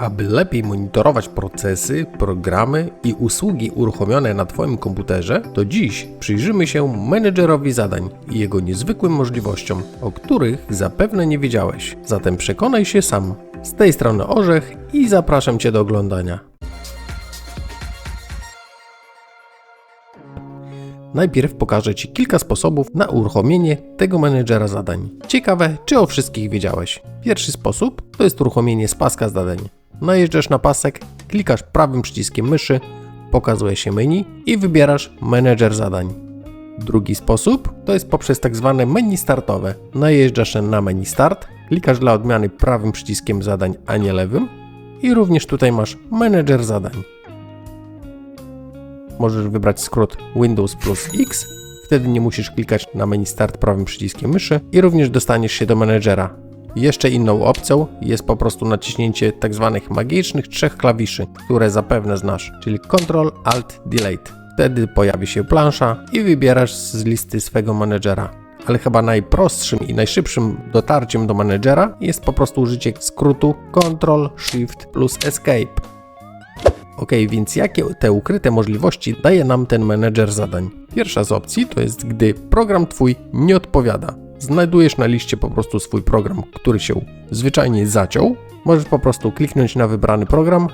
Aby lepiej monitorować procesy, programy i usługi uruchomione na Twoim komputerze, to dziś przyjrzymy się menedżerowi zadań i jego niezwykłym możliwościom, o których zapewne nie wiedziałeś. Zatem przekonaj się sam. Z tej strony Orzech i zapraszam Cię do oglądania. Najpierw pokażę Ci kilka sposobów na uruchomienie tego menedżera zadań. Ciekawe, czy o wszystkich wiedziałeś. Pierwszy sposób to jest uruchomienie z paska zadań. Najeżdżasz na pasek, klikasz prawym przyciskiem myszy, pokazuje się menu i wybierasz menedżer zadań. Drugi sposób to jest poprzez tak zwane menu startowe. Najeżdżasz na menu start, klikasz dla odmiany prawym przyciskiem zadań, a nie lewym i również tutaj masz menedżer zadań możesz wybrać skrót Windows plus X. Wtedy nie musisz klikać na menu Start prawym przyciskiem myszy i również dostaniesz się do menedżera. Jeszcze inną opcją jest po prostu naciśnięcie tak zwanych magicznych trzech klawiszy, które zapewne znasz, czyli Ctrl Alt Delete. Wtedy pojawi się plansza i wybierasz z listy swego menedżera. Ale chyba najprostszym i najszybszym dotarciem do menedżera jest po prostu użycie skrótu Ctrl Shift plus Escape. Ok, więc jakie te ukryte możliwości daje nam ten menedżer zadań? Pierwsza z opcji to jest, gdy program Twój nie odpowiada. Znajdujesz na liście po prostu swój program, który się zwyczajnie zaciął. Możesz po prostu kliknąć na wybrany program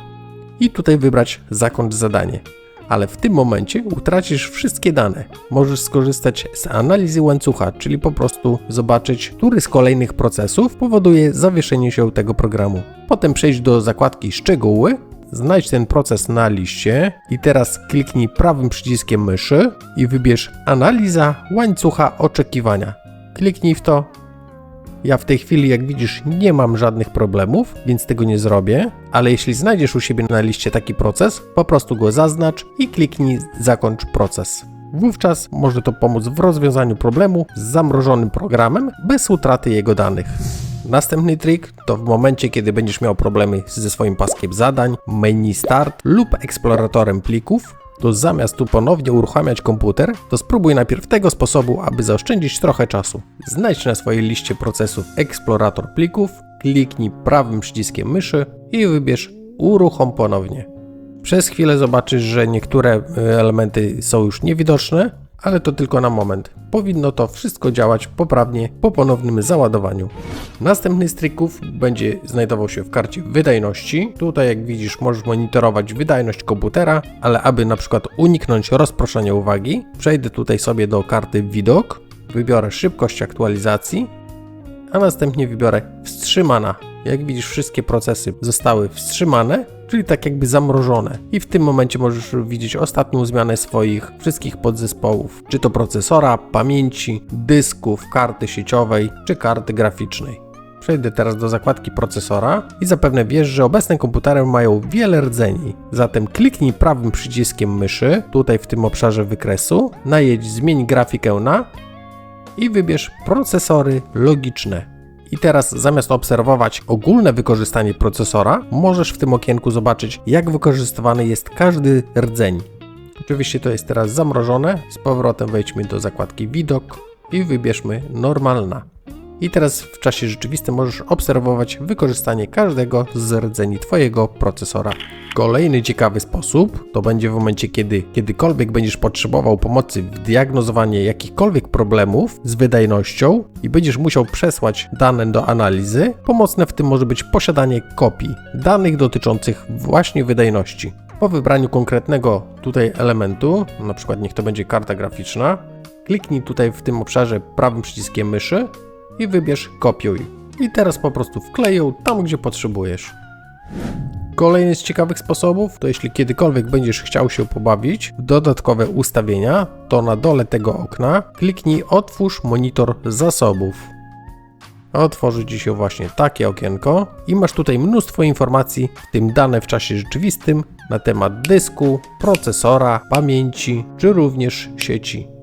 i tutaj wybrać zakończ zadanie. Ale w tym momencie utracisz wszystkie dane. Możesz skorzystać z analizy łańcucha, czyli po prostu zobaczyć, który z kolejnych procesów powoduje zawieszenie się tego programu. Potem przejść do zakładki szczegóły Znajdź ten proces na liście i teraz kliknij prawym przyciskiem myszy i wybierz analiza łańcucha oczekiwania. Kliknij w to. Ja w tej chwili, jak widzisz, nie mam żadnych problemów, więc tego nie zrobię, ale jeśli znajdziesz u siebie na liście taki proces, po prostu go zaznacz i kliknij zakończ proces. Wówczas może to pomóc w rozwiązaniu problemu z zamrożonym programem bez utraty jego danych. Następny trik to w momencie, kiedy będziesz miał problemy ze swoim paskiem zadań, menu start lub eksploratorem plików, to zamiast tu ponownie uruchamiać komputer, to spróbuj najpierw tego sposobu, aby zaoszczędzić trochę czasu. Znajdź na swojej liście procesów eksplorator plików, kliknij prawym przyciskiem myszy i wybierz uruchom ponownie. Przez chwilę zobaczysz, że niektóre e, elementy są już niewidoczne, ale to tylko na moment. Powinno to wszystko działać poprawnie po ponownym załadowaniu. Następny z trików będzie znajdował się w karcie wydajności. Tutaj jak widzisz możesz monitorować wydajność komputera, ale aby na przykład uniknąć rozproszenia uwagi, przejdę tutaj sobie do karty widok, wybiorę szybkość aktualizacji, a następnie wybiorę wstrzymana. Jak widzisz wszystkie procesy zostały wstrzymane, czyli tak jakby zamrożone. I w tym momencie możesz widzieć ostatnią zmianę swoich wszystkich podzespołów, czy to procesora, pamięci, dysków, karty sieciowej, czy karty graficznej. Przejdę teraz do zakładki procesora i zapewne wiesz, że obecne komputery mają wiele rdzeni. Zatem kliknij prawym przyciskiem myszy, tutaj w tym obszarze wykresu, najedź zmień grafikę na i wybierz procesory logiczne. I teraz zamiast obserwować ogólne wykorzystanie procesora, możesz w tym okienku zobaczyć, jak wykorzystywany jest każdy rdzeń. Oczywiście to jest teraz zamrożone. Z powrotem wejdźmy do zakładki widok i wybierzmy normalna. I teraz w czasie rzeczywistym możesz obserwować wykorzystanie każdego z rdzeni Twojego procesora. Kolejny ciekawy sposób to będzie w momencie, kiedy kiedykolwiek będziesz potrzebował pomocy w diagnozowaniu jakichkolwiek problemów z wydajnością i będziesz musiał przesłać dane do analizy. Pomocne w tym może być posiadanie kopii danych dotyczących właśnie wydajności. Po wybraniu konkretnego tutaj elementu, na przykład niech to będzie karta graficzna, kliknij tutaj w tym obszarze prawym przyciskiem myszy i wybierz kopiuj. I teraz po prostu wklej ją tam, gdzie potrzebujesz. Kolejny z ciekawych sposobów to jeśli kiedykolwiek będziesz chciał się pobawić w dodatkowe ustawienia, to na dole tego okna kliknij otwórz monitor zasobów. Otworzy Ci się właśnie takie okienko i masz tutaj mnóstwo informacji, w tym dane w czasie rzeczywistym na temat dysku, procesora, pamięci czy również sieci.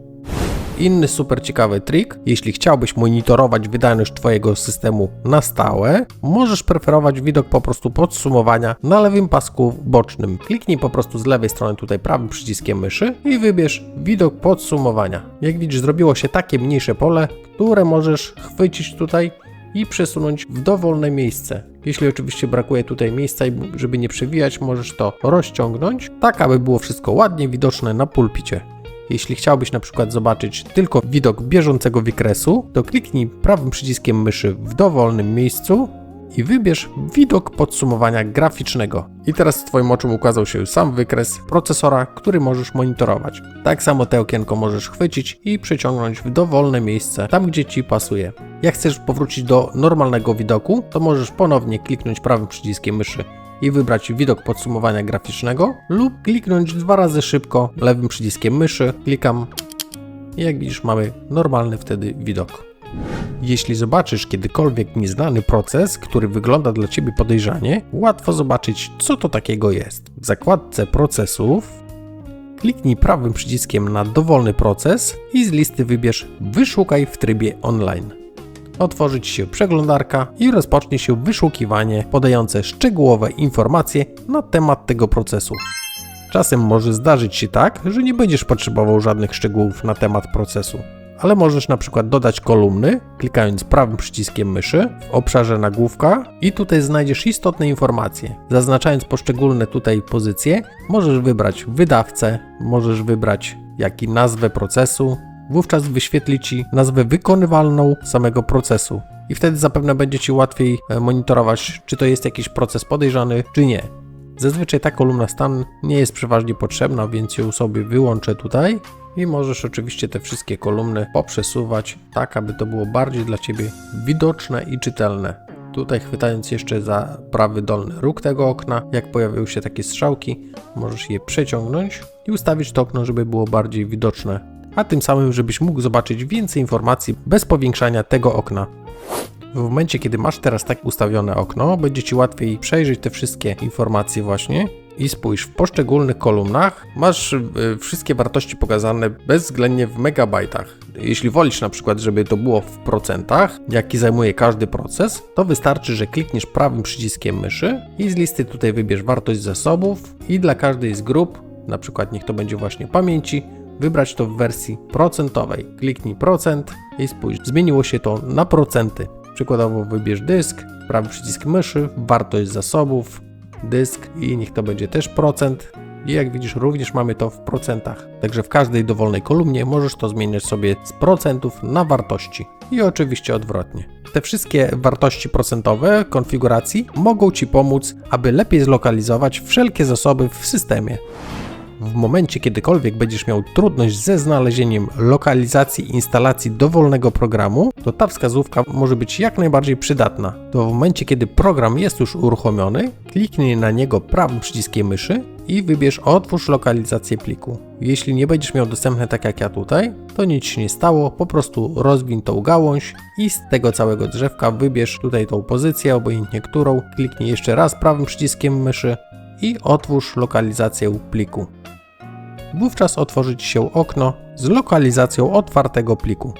Inny super ciekawy trik, jeśli chciałbyś monitorować wydajność Twojego systemu na stałe, możesz preferować widok po prostu podsumowania na lewym pasku bocznym. Kliknij po prostu z lewej strony tutaj prawym przyciskiem myszy i wybierz widok podsumowania. Jak widzisz zrobiło się takie mniejsze pole, które możesz chwycić tutaj i przesunąć w dowolne miejsce. Jeśli oczywiście brakuje tutaj miejsca, żeby nie przewijać, możesz to rozciągnąć, tak aby było wszystko ładnie widoczne na pulpicie. Jeśli chciałbyś na przykład zobaczyć tylko widok bieżącego wykresu, to kliknij prawym przyciskiem myszy w dowolnym miejscu i wybierz widok podsumowania graficznego. I teraz Twoim oczom ukazał się sam wykres procesora, który możesz monitorować. Tak samo te okienko możesz chwycić i przeciągnąć w dowolne miejsce, tam gdzie Ci pasuje. Jak chcesz powrócić do normalnego widoku, to możesz ponownie kliknąć prawym przyciskiem myszy i wybrać widok podsumowania graficznego lub kliknąć dwa razy szybko lewym przyciskiem myszy. Klikam i jak widzisz mamy normalny wtedy widok. Jeśli zobaczysz kiedykolwiek nieznany proces, który wygląda dla Ciebie podejrzanie, łatwo zobaczyć, co to takiego jest. W zakładce procesów kliknij prawym przyciskiem na dowolny proces i z listy wybierz Wyszukaj w trybie online. Otworzy Ci się przeglądarka i rozpocznie się wyszukiwanie podające szczegółowe informacje na temat tego procesu. Czasem może zdarzyć się tak, że nie będziesz potrzebował żadnych szczegółów na temat procesu ale możesz na przykład dodać kolumny, klikając prawym przyciskiem myszy w obszarze nagłówka i tutaj znajdziesz istotne informacje. Zaznaczając poszczególne tutaj pozycje, możesz wybrać wydawcę, możesz wybrać jaki nazwę procesu, wówczas wyświetli Ci nazwę wykonywalną samego procesu. I wtedy zapewne będzie Ci łatwiej e, monitorować, czy to jest jakiś proces podejrzany, czy nie. Zazwyczaj ta kolumna stan nie jest przeważnie potrzebna, więc ją sobie wyłączę tutaj i możesz oczywiście te wszystkie kolumny poprzesuwać tak, aby to było bardziej dla Ciebie widoczne i czytelne. Tutaj chwytając jeszcze za prawy dolny róg tego okna, jak pojawią się takie strzałki, możesz je przeciągnąć i ustawić to okno, żeby było bardziej widoczne, a tym samym, żebyś mógł zobaczyć więcej informacji bez powiększania tego okna. W momencie, kiedy masz teraz tak ustawione okno, będzie Ci łatwiej przejrzeć te wszystkie informacje właśnie i spójrz, w poszczególnych kolumnach masz y, wszystkie wartości pokazane bezwzględnie w megabajtach. Jeśli wolisz na przykład, żeby to było w procentach, jaki zajmuje każdy proces, to wystarczy, że klikniesz prawym przyciskiem myszy i z listy tutaj wybierz wartość zasobów i dla każdej z grup, na przykład niech to będzie właśnie pamięci, wybrać to w wersji procentowej. Kliknij procent i spójrz, zmieniło się to na procenty. Przykładowo wybierz dysk, prawy przycisk myszy, wartość zasobów, dysk i niech to będzie też procent. I jak widzisz, również mamy to w procentach. Także w każdej dowolnej kolumnie możesz to zmieniać sobie z procentów na wartości. I oczywiście odwrotnie. Te wszystkie wartości procentowe konfiguracji mogą Ci pomóc, aby lepiej zlokalizować wszelkie zasoby w systemie. W momencie kiedykolwiek będziesz miał trudność ze znalezieniem lokalizacji instalacji dowolnego programu, to ta wskazówka może być jak najbardziej przydatna. To w momencie, kiedy program jest już uruchomiony, kliknij na niego prawym przyciskiem myszy i wybierz Otwórz lokalizację pliku. Jeśli nie będziesz miał dostępne tak jak ja tutaj, to nic się nie stało, po prostu rozwin tą gałąź i z tego całego drzewka wybierz tutaj tą pozycję, obojętnie którą, kliknij jeszcze raz prawym przyciskiem myszy i otwórz lokalizację pliku wówczas otworzy Ci się okno z lokalizacją otwartego pliku.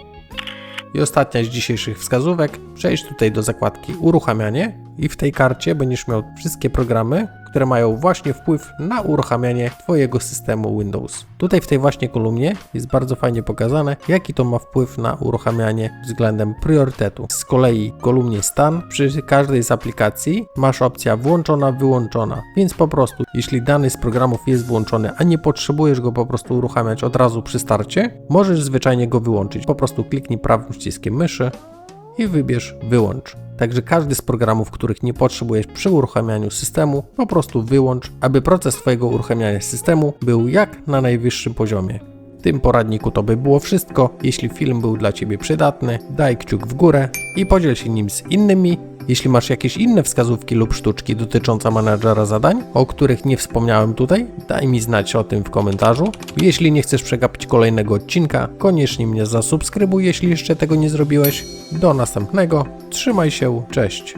I ostatnia z dzisiejszych wskazówek, przejdź tutaj do zakładki uruchamianie i w tej karcie będziesz miał wszystkie programy, które mają właśnie wpływ na uruchamianie Twojego systemu Windows. Tutaj w tej właśnie kolumnie jest bardzo fajnie pokazane, jaki to ma wpływ na uruchamianie względem priorytetu. Z kolei w kolumnie stan przy każdej z aplikacji masz opcja włączona, wyłączona, więc po prostu jeśli dany z programów jest włączony, a nie potrzebujesz go po prostu uruchamiać od razu przy starcie, możesz zwyczajnie go wyłączyć. Po prostu kliknij prawym przyciskiem myszy i wybierz wyłącz. Także każdy z programów, których nie potrzebujesz przy uruchamianiu systemu, po prostu wyłącz, aby proces Twojego uruchamiania systemu był jak na najwyższym poziomie. W tym poradniku to by było wszystko. Jeśli film był dla Ciebie przydatny, daj kciuk w górę i podziel się nim z innymi. Jeśli masz jakieś inne wskazówki lub sztuczki dotyczące menadżera zadań, o których nie wspomniałem tutaj, daj mi znać o tym w komentarzu. Jeśli nie chcesz przegapić kolejnego odcinka, koniecznie mnie zasubskrybuj, jeśli jeszcze tego nie zrobiłeś. Do następnego, trzymaj się, cześć.